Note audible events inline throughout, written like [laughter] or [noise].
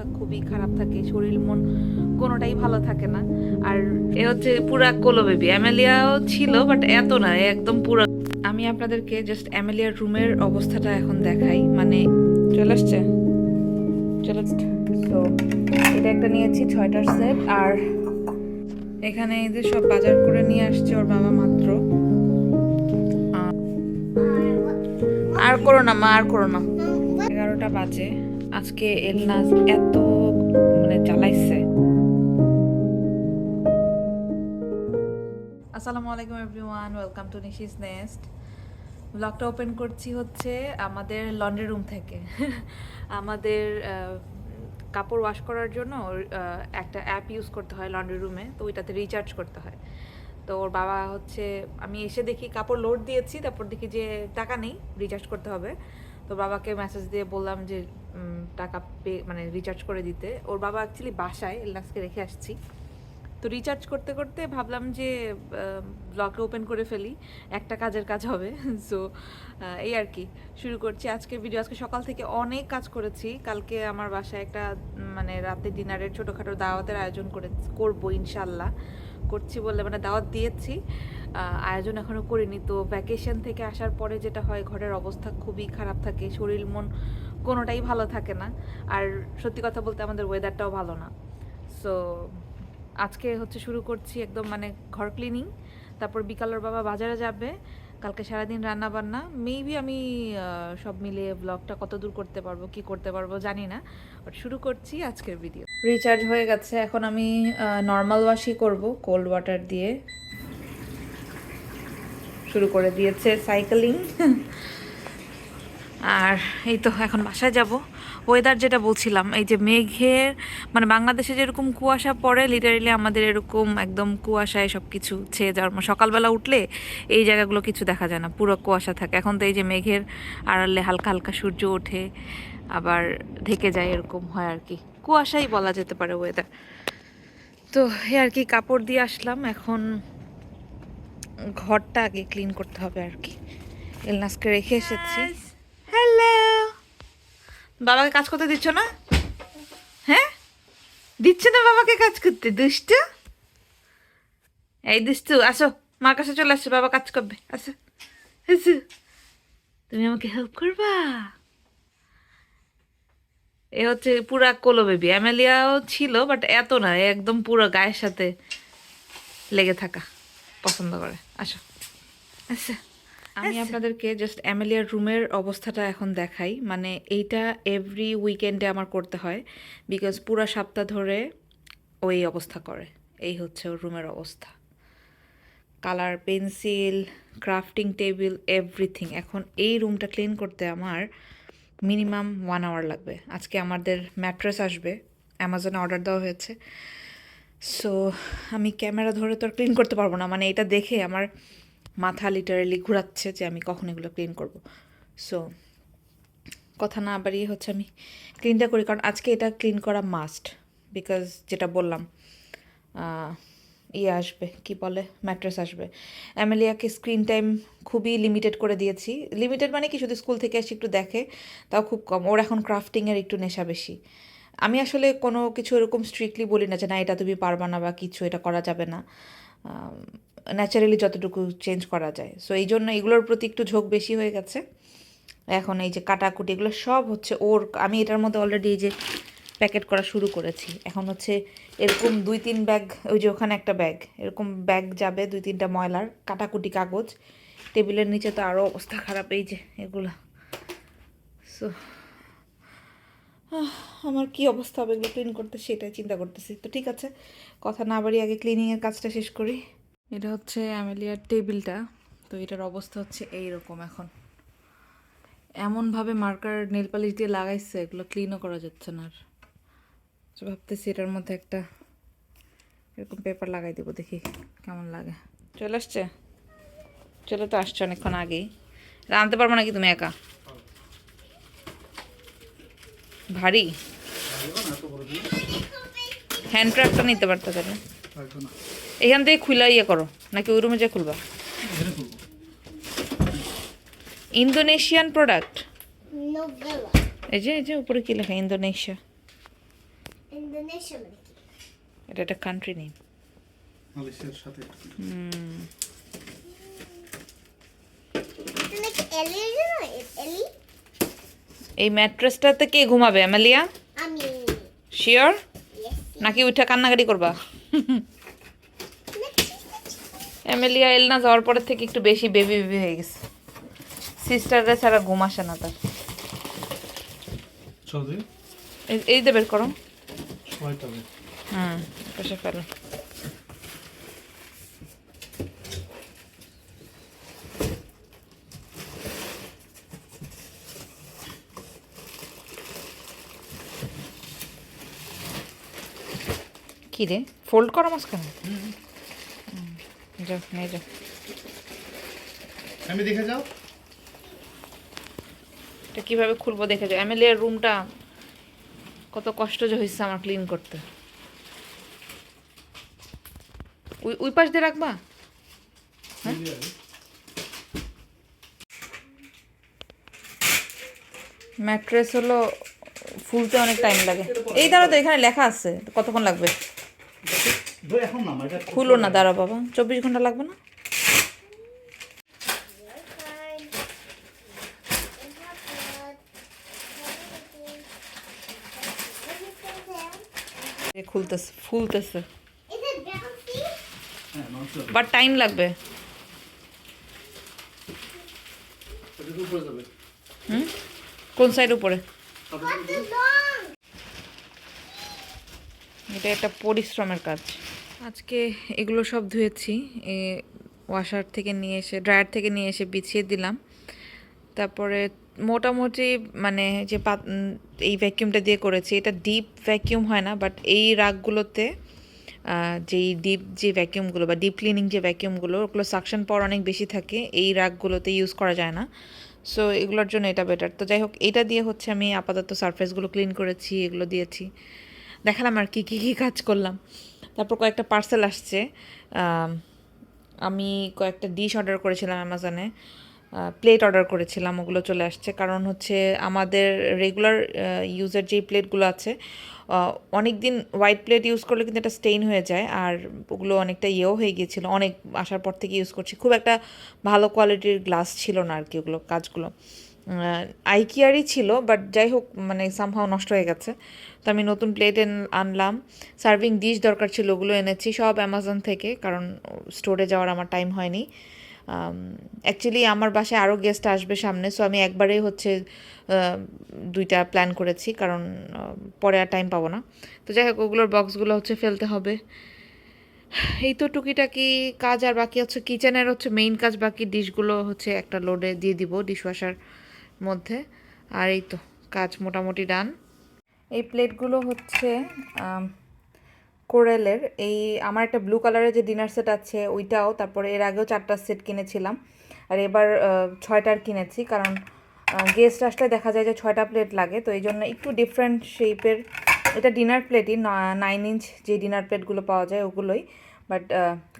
অবস্থা খুবই খারাপ থাকে, শরীর, মন কোনোটাই ভালো থাকে না। আর এ হচ্ছে পুরা কোলো বেবি অ্যামেলিয়াও ছিল বাট এত না একদম পুরা। আমি আপনাদেরকে জাস্ট অ্যামেলিয়ার রুমের অবস্থাটা এখন দেখাই মানে চলে আসছে? চলে তো এটা একটা নিয়েছি ছয়টার সেট আর এখানে এই যে সব বাজার করে নিয়ে আসছে ওর বাবা মাত্র। আর করো না মা, আর করো না। এগারোটা বাজে। আজকে এলনাজ এত মানে চালাইছে আসসালামু আলাইকুম everyone, welcome to Nishi's nest. ব্লগটা ওপেন করছি হচ্ছে আমাদের লন্ড্রি রুম থেকে। [laughs] আমাদের কাপড় ওয়াশ করার জন্য একটা অ্যাপ ইউজ করতে হয় লন্ড্রি রুমে, তো ওইটাতে রিচার্জ করতে হয়। তো ওর বাবা হচ্ছে, আমি এসে দেখি কাপড় লোড দিয়েছি, তারপর দেখি যে টাকা নেই রিচার্জ করতে হবে। তো বাবাকে মেসেজ দিয়ে বললাম যে টাকা পে মানে রিচার্জ করে দিতে। ওর বাবা অ্যাকচুয়ালি বাসায়, এলনাক্সকে রেখে আসছি। তো রিচার্জ করতে করতে ভাবলাম যে ব্লগটা ওপেন করে ফেলি। একটা কাজের কাজ হবে। [laughs] সো এই আর কি, শুরু করছি। আজকে ভিডিও আজকে সকাল থেকে অনেক কাজ করেছি। কালকে আমার বাসায় একটা মানে রাতে ডিনারের ছোটোখাটো দাওয়াতের আয়োজন করে, করব ইনশাল্লাহ করছি বলে মানে দাওয়াত দিয়েছি। আয়োজন এখনও করিনি। তো ভ্যাকেশন থেকে আসার পরে যেটা হয়, ঘরের অবস্থা খুবই খারাপ থাকে। শরীর, মন কোনোটাই ভালো থাকে না। আর সত্যি কথা বলতে আমাদের ওয়েদারটাও ভালো না। সো আজকে হচ্ছে শুরু করছি একদম মানে ঘর ক্লিনিং তারপর বিকালের বাবা বাজারে যাবে, কালকে সারাদিন রান্না বান্না মেবি আমি সব মিলিয়ে ব্লগটা কত দূর করতে পারব, কি করতে পারব জানি না বাট শুরু করছি আজকের ভিডিও রিচার্জ হয়ে গেছে, এখন আমি নর্মাল ওয়াশই করব কোল্ড ওয়াটার দিয়ে। শুরু করে দিয়েছে সাইকেলিং [laughs] আর এই তো এখন বাসায় যাব। ওয়েদার যেটা বলছিলাম, এই যে মেঘের মানে বাংলাদেশে যেরকম কুয়াশা পড়ে লিটারেলি আমাদের এরকম একদম কুয়াশায় সব কিছু ছেয়ে যাওয়ার। সকালবেলা উঠলে এই জায়গাগুলো কিছু দেখা যায় না, পুরো কুয়াশা থাকে। এখন তো এই যে মেঘের আড়ালে হালকা হালকা সূর্য ওঠে, আবার ঢেকে যায় এরকম হয় আর কি। কুয়াশাই বলা যেতে পারে ওয়েদার তো এই আর কি, কাপড় দিয়ে আসলাম, এখন ঘরটা আগে ক্লিন করতে হবে আর কি। এলনাসকে রেখে এসেছি। হ্যালো বাবাকে কাজ করতে দিচ্ছ না? হ্যাঁ? দিচ্ছে না বাবাকে কাজ করতে, দুষ্টু? এই দুষ্টু, আসো, মার কাছে চলে আসছো বাবা কাজ করবে, আসো। আসো। তুমি আমাকে হেল্প করবা? এ হচ্ছে পুরা কোলো বেবি অ্যামেলিয়াও ছিল বাট এত না একদম পুরো গায়ের সাথে লেগে থাকা, পছন্দ করে। আসো। আচ্ছা আমি আপনাদেরকে জাস্ট অ্যামেলিয়ার রুমের অবস্থাটা এখন দেখাই। মানে এইটা এভরি উইকেন্ডে আমার করতে হয় বিকজ পুরো সপ্তাহ ধরে ওই অবস্থা করে। এই হচ্ছে ওর রুমের অবস্থা। Colour pencil crafting table everything এখন এই রুমটা ক্লিন করতে আমার মিনিমাম ওয়ান আওয়ার লাগবে। আজকে আমাদের ম্যাট্রেস আসবে। অ্যামাজনে অর্ডার দেওয়া হয়েছে। সো আমি ক্যামেরা ধরে তো আর ক্লিন করতে পারব না। মানে এটা দেখে আমার মাথা লিটারালি ঘোরাচ্ছে যে আমি কখন এগুলো ক্লিন করব। সো কথা না বাড়িয়ে হচ্ছে আমি ক্লিনটা করি, কারণ আজকে এটা ক্লিন করা মাস্ট বিকজ যেটা বললাম ইয়ে আসবে, কি বলে ম্যাট্রেস আসবে। অ্যামেলিয়াকে স্ক্রিন টাইম খুবই লিমিটেড করে দিয়েছি। লিমিটেড মানে কি, শুধু স্কুল থেকে এসে একটু দেখে, তাও খুব কম। ওর এখন ক্রাফটিংয়ের একটু নেশা বেশি। আমি আসলে কোনো কিছু এরকম স্ট্রিক্টলি বলি না যে, না, এটা তুমি পারবা না বা কিছু, এটা করা যাবে না। ন্যাচারালি যতটুকু চেঞ্জ করা যায়। সো এই জন্য এগুলোর প্রতি একটু ঝোঁক বেশি হয়ে গেছে। এখন এই যে কাটাকুটি, এগুলো সব হচ্ছে ওর, আমি এটার মধ্যে অলরেডি এই যে প্যাকেট করা শুরু করেছি। এখন হচ্ছে এরকম দুই তিন ব্যাগ ওই যে ওখানে একটা ব্যাগ এরকম ব্যাগ যাবে, দুই তিনটা ময়লার, কাটাকুটি কাগজ। টেবিলের নিচে তো আরও অবস্থা খারাপ এই যে এগুলো। সো আমার কি অবস্থা হবে এগুলো ক্লিন করতে, সেটাই চিন্তা করতেছি। তো ঠিক আছে, কথা না বাড়ি আগে ক্লিনিংয়ের কাজটা শেষ করি। এটা হচ্ছে অ্যামেলিয়ার টেবিলটা। তো এটার অবস্থা হচ্ছে এই রকম এখন। এমনভাবে মার্কার নেল পালিশ দিয়ে লাগাইছে এগুলো ক্লিনও করা যাচ্ছে না আর। ভাবতেছি এটার মধ্যে একটা এরকম পেপার লাগাই দেবো দেখি কেমন লাগে। চলে আসছে? চলে তো আসছে অনেকক্ষণ আগেই। আনতে পারব নাকি তুমি একা? ভারী? হ্যান্ড ট্র্যাকটা নিতে পারতো তাহলে এখান থেকে খুলে ইয়ে করো নাকি ওই রুমে যা খুলবা? ইন্দোনেশিয়ান প্রোডাক্ট এই যে এই যে উপরে কি লেখা? ইন্দোনেশিয়া মানে এটা একটা কান্ট্রি মালয়েশিয়ার সাথে এলির এই ম্যাট্রেসটাতে কে ঘুমাবে অ্যামেলিয়া আমি। শিওর নাকি উঠে কান্নাকাটি করবা? [laughs] অ্যামেলিয়া এলনা যাওয়ার পরে থেকে একটু বেশি বেবি বেবি হয়ে গেছে। সিস্টাররা ছাড়া ঘুম আসে না তার। এই- দিয়ে বের করো। হুম ফেলো। কি রে? ফোল্ড করো মাঝখানে। যাও নিয়ে যাও। আমি দেখে যাও। এটা কীভাবে খুলবো দেখে যাও। এমএলএর রুমটা কত কষ্ট যে হয়েছে আমার ক্লিন করতে। ওই ওই পাশ দিয়ে রাখবা? হ্যাঁ? ম্যাট্রেস হলো ফুলতে অনেক টাইম লাগে। এই দাঁড়ো তো এখানে লেখা আছে কতক্ষণ লাগবে? এখন না এটা খুলো না দাঁড়া বাবা চব্বিশ ঘণ্টা লাগবে না? এ খুলতেছে ফুলতেছে? হ্যাঁ বাট টাইম লাগবে। কোন সাইড উপরে? এটা একটা পরিশ্রমের কাজ। আজকে এগুলো সব ধুয়েছি। ওয়াশার থেকে নিয়ে এসে ড্রায়ার থেকে নিয়ে এসে বিছিয়ে দিলাম। তারপরে মোটামুটি মানে যে এই ভ্যাকিউমটা দিয়ে করেছি, এটা ডিপ ভ্যাকিউম হয় না বাট এই রাগগুলোতে যেই ডিপ যে ভ্যাকিউমগুলো বা ডিপ ক্লিনিং যে ভ্যাকিউমগুলো ওগুলো সাকশন পাওয়ার অনেক বেশি থাকে, এই রাগগুলোতে ইউজ করা যায় না। সো এগুলোর জন্য এটা বেটার তো যাই হোক, এটা দিয়ে হচ্ছে আমি আপাতত সারফেসগুলো ক্লিন করেছি, এগুলো দিয়েছি। দেখালাম আর কি, কী কী কাজ করলাম। তারপর কয়েকটা পার্সেল আসছে। আমি কয়েকটা ডিশ অর্ডার করেছিলাম অ্যামাজনে প্লেট অর্ডার করেছিলাম, ওগুলো চলে আসছে। কারণ হচ্ছে আমাদের রেগুলার ইউজের যেই প্লেটগুলো আছে অনেক দিন হোয়াইট প্লেট ইউজ করলে কিন্তু এটা স্টেইন হয়ে যায়। আর ওগুলো অনেকটা ইয়েও হয়ে গিয়েছিল। অনেক আসার পর থেকে ইউজ করছি। খুব একটা ভালো কোয়ালিটির গ্লাস ছিল না আর কি ওগুলো, কাজগুলো। আইকিয়ারই ছিল বাট যাই হোক মানে সামহাও নষ্ট হয়ে গেছে। তো আমি নতুন প্লেট আনলাম। সার্ভিং ডিশ দরকার ছিল, ওগুলো এনেছি সব অ্যামাজন থেকে, কারণ স্টোরে যাওয়ার আমার টাইম হয়নি। অ্যাকচুয়ালি আমার বাসায় আরও গেস্ট আসবে সামনে সো আমি একবারেই হচ্ছে দুইটা প্ল্যান করেছি, কারণ পরে আর টাইম পাবো না। তো যাই হোক, ওগুলোর বক্সগুলো হচ্ছে ফেলতে হবে। এই তো টুকিটাকি কাজ, আর বাকি হচ্ছে কিচেনের হচ্ছে মেইন কাজ, বাকি ডিশগুলো হচ্ছে একটা লোডে দিয়ে দিব ডিশওয়াশার মধ্যে। আর এই তো, কাজ মোটামুটি ডান। এই প্লেটগুলো হচ্ছে কোরেলের। এই আমার একটা ব্লু কালারের যে ডিনার সেট আছে, ওইটাও। তারপরে এর আগেও চারটা সেট কিনেছিলাম। আর এবার ছয়টার কিনেছি। কারণ গেস্ট আসলে দেখা যায় যে ছয়টা প্লেট লাগে। তো এই জন্য একটু ডিফারেন্ট শেপের এটা ডিনার প্লেটই নাইন ইঞ্চ যে ডিনার প্লেটগুলো পাওয়া যায় ওগুলোই। বাট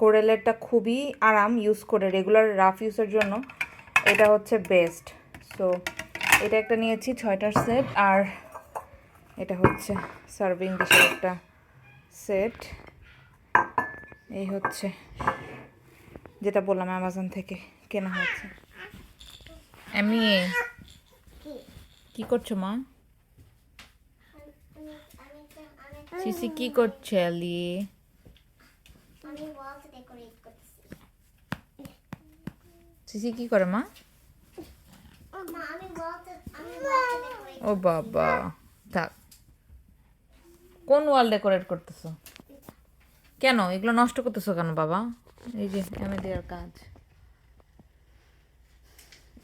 কোরেলেরটা খুবই আরাম ইউজ করে রেগুলার রাফ ইউজের জন্য। এটা হচ্ছে বেস্ট সো এটা একটা নিয়েছি ছয়টার সেট। আর এটা হচ্ছে সার্ভিং ডিশের একটা সেট। এই হচ্ছে যেটা বললাম অ্যামাজন থেকে কেনা হয়েছে। আমি কি করছ মা? সিসি কি করছে আলি? সিসি কি করে মা? ও বাবা। থাক। কোন ওয়াল ডেকোরেট করতেছো? কেন? এগুলো নষ্ট করতেছো কেন বাবা? এই যে অ্যামেলিয়ার কাজ।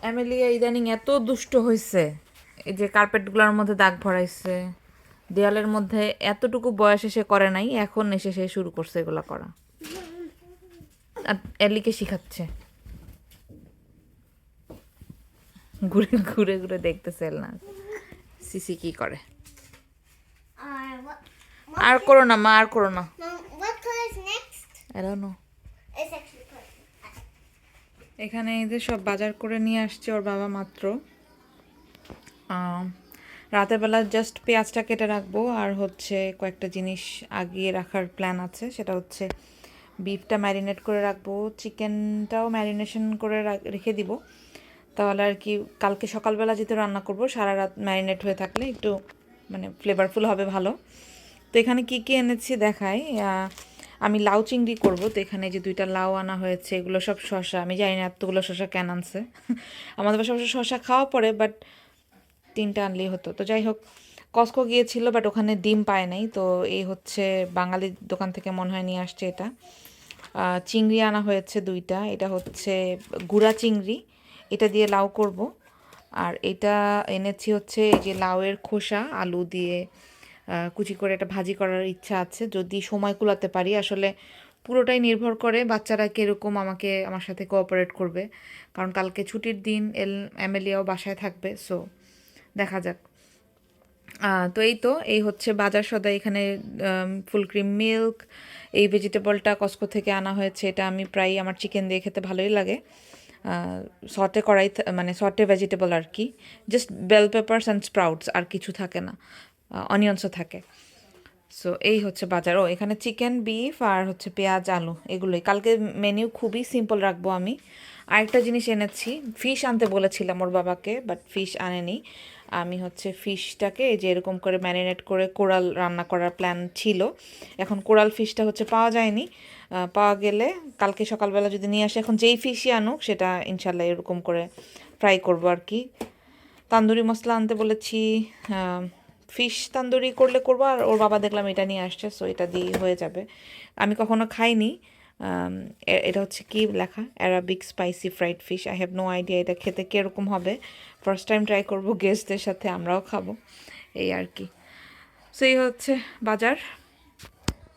অ্যামেলিয়া ইদানিং এত দুষ্ট হয়েছে এই যে কার্পেটগুলোর মধ্যে দাগ ভরাইছে। দেয়ালের মধ্যে এতটুকু বয়স এসে করে নাই এখন এসে সে শুরু করছে এগুলো করা। আর এলিকে শিখাচ্ছে। ঘুরে ঘুরে ঘুরে দেখতেছে এলনা সিসি কি করে? আর করো না, মা, আর করো না. এখানে এদের সব বাজার করে নিয়ে আসছে ওর বাবা মাত্র। রাতের বেলা জাস্ট পেঁয়াজটা কেটে রাখব, আর হচ্ছে কয়েকটা জিনিস আগিয়ে রাখার প্ল্যান আছে। সেটা হচ্ছে বিফটা ম্যারিনেট করে রাখব চিকেনটাও ম্যারিনেশন করে রেখে দিব। তাহলে আর কি কালকে সকালবেলা যেহেতু রান্না করব সারা রাত ম্যারিনেট হয়ে থাকলে একটু মানে ফ্লেভারফুল হবে ভালো। তো এখানে কি কি এনেছি দেখাই? আমি লাউ চিংড়ি করব, তো এখানে যে দুইটা লাউ আনা হয়েছে, এগুলো সব শশা আমি জানি না এতগুলো শশা কেন আনছে। [laughs] আমাদের বাসা অবশ্য শশা খাওয়া পড়ে বাট তিনটা আনলেই হতো। তো যাই হোক কসকো গিয়েছিল বাট ওখানে ডিম পায় নাই। তো এই হচ্ছে বাঙালির দোকান থেকে মনে হয় নিয়ে আসছে এটা। চিংড়ি আনা হয়েছে দুইটা। এটা হচ্ছে গুড়া চিংড়ি এটা দিয়ে লাউ করব। আর এটা এনেছি হচ্ছে এই যে লাউয়ের খোসা, আলু দিয়ে কুচি করে এটা ভাজি করার ইচ্ছা আছে। যদি সময় কুলাতে পারি, আসলে পুরোটাই নির্ভর করে বাচ্চারা কীরকম আমাকে, আমার সাথে কোঅপারেট করবে। কারণ কালকে ছুটির দিন এল এমএলএও বাসায় থাকবে সো দেখা যাক। তো এই তো, এই হচ্ছে বাজার সদা এখানে ফুল ক্রিম মিল্ক, এই ভেজিটেবলটা কস্কো থেকে আনা হয়েছে। এটা আমি প্রায় আমার চিকেন দিয়ে খেতে ভালোই লাগে। সটে করাই মানে সটে ভেজিটেবল আর কি। Just bell peppers and sprouts আর কিছু থাকে না। অনিয়ন্সও থাকে। সো এই হচ্ছে বাজার। ও, এখানে চিকেন বিফ আর হচ্ছে পেঁয়াজ, আলু, এগুলোই। কালকে মেনু খুবই সিম্পল রাখব আমি। আরেকটা জিনিস এনেছি। ফিশ আনতে বলেছিলাম ওর বাবাকে বাট ফিশ আনেনি। আমি হচ্ছে ফিশটাকে এই যে এরকম করে ম্যারিনেট করে কোরাল রান্না করার প্ল্যান ছিল। এখন কোরাল ফিশটা হচ্ছে পাওয়া যায়নি। পাওয়া গেলে কালকে সকালবেলা যদি নিয়ে আসে, এখন যেই ফিশই আনুক সেটা ইনশাল্লাহ এরকম করে ফ্রাই করব আর কি। তান্দুরি মশলা আনতে বলেছি ফিশ তান্দুরি করলে করব, আর ওর বাবা দেখলাম এটা নিয়ে আসছে সো এটা দিয়ে হয়ে যাবে। আমি কখনো খাইনি। এটা হচ্ছে কি লেখা? Arabic spicy fried fish I have no idea এটা খেতে কীরকম হবে। ফার্স্ট টাইম ট্রাই করব গেস্টদের সাথে আমরাও খাব। এই আর কি। সো এই হচ্ছে বাজার।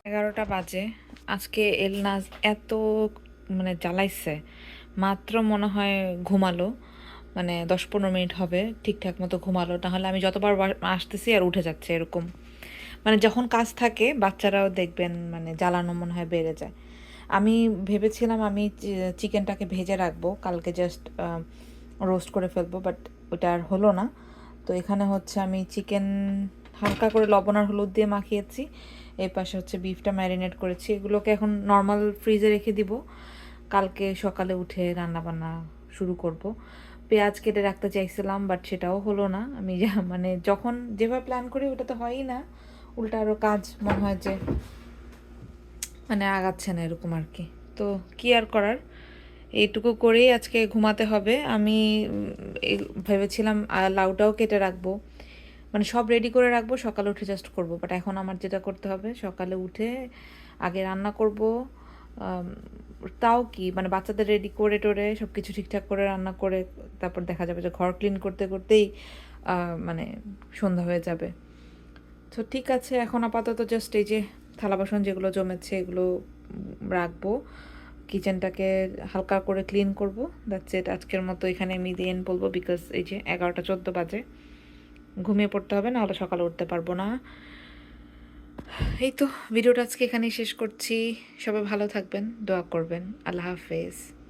এগারোটা বাজে। আজকে এলনাজ এত মানে জ্বালাইছে। মাত্র মনে হয় ঘুমালো। মানে দশ পনেরো মিনিট হবে, ঠিকঠাক মতো ঘুমালো। নাহলে আমি যতবার আসতেছি আর উঠে যাচ্ছে এরকম। মানে যখন কাজ থাকে, বাচ্চারাও দেখবেন মানে জ্বালানো মনে হয় বেড়ে যায়। আমি ভেবেছিলাম আমি চিকেনটাকে ভেজে রাখব, কালকে জাস্ট রোস্ট করে ফেলব বাট ওটা আর হলো না। তো এখানে হচ্ছে আমি চিকেন হালকা করে লবণ আর হলুদ দিয়ে মাখিয়েছি, এর পাশে হচ্ছে বিফটা ম্যারিনেট করেছি। এগুলোকে এখন নর্মাল ফ্রিজে রেখে দিব। কালকে সকালে উঠে রান্না বান্না শুরু করব। পেঁয়াজ কেটে রাখতে চাইছিলাম বাট সেটাও হলো না। আমি মানে যখন যেভাবে প্ল্যান করি, ওটা তো হয়ই না। উল্টা আরও কাজ মনে হয় যে মানে আগাচ্ছে না এরকম আর কি। তো কি আর করার? এইটুকু করেই আজকে ঘুমাতে হবে। আমি ভেবেছিলাম লাউটাও কেটে রাখব। মানে সব রেডি করে রাখব, সকালে উঠে জাস্ট করব। বাট এখন আমার যেটা করতে হবে, সকালে উঠে আগে রান্না করব। তাও কি? মানে বাচ্চাদের রেডি করে টোরে সব কিছু ঠিকঠাক করে রান্না করে, তারপর দেখা যাবে যে ঘর ক্লিন করতে করতেই মানে সন্ধ্যা হয়ে যাবে। তো ঠিক আছে, এখন আপাতত জাস্ট এই যে থালা বাসন যেগুলো জমেছে এগুলো রাখব। কিচেনটাকে হালকা করে ক্লিন করব। দ্যাটস ইট আজকের মতো এখানে আমি দিয়ে বলব বিকজ এই যে এগারোটা চোদ্দ বাজে। ঘুমিয়ে পড়তে হবে না হলে সকালে উঠতে পারব না। এই তো, ভিডিওটা আজকে এখানেই শেষ করছি। সবাই ভালো থাকবেন, দোয়া করবেন। আল্লাহ হাফেজ।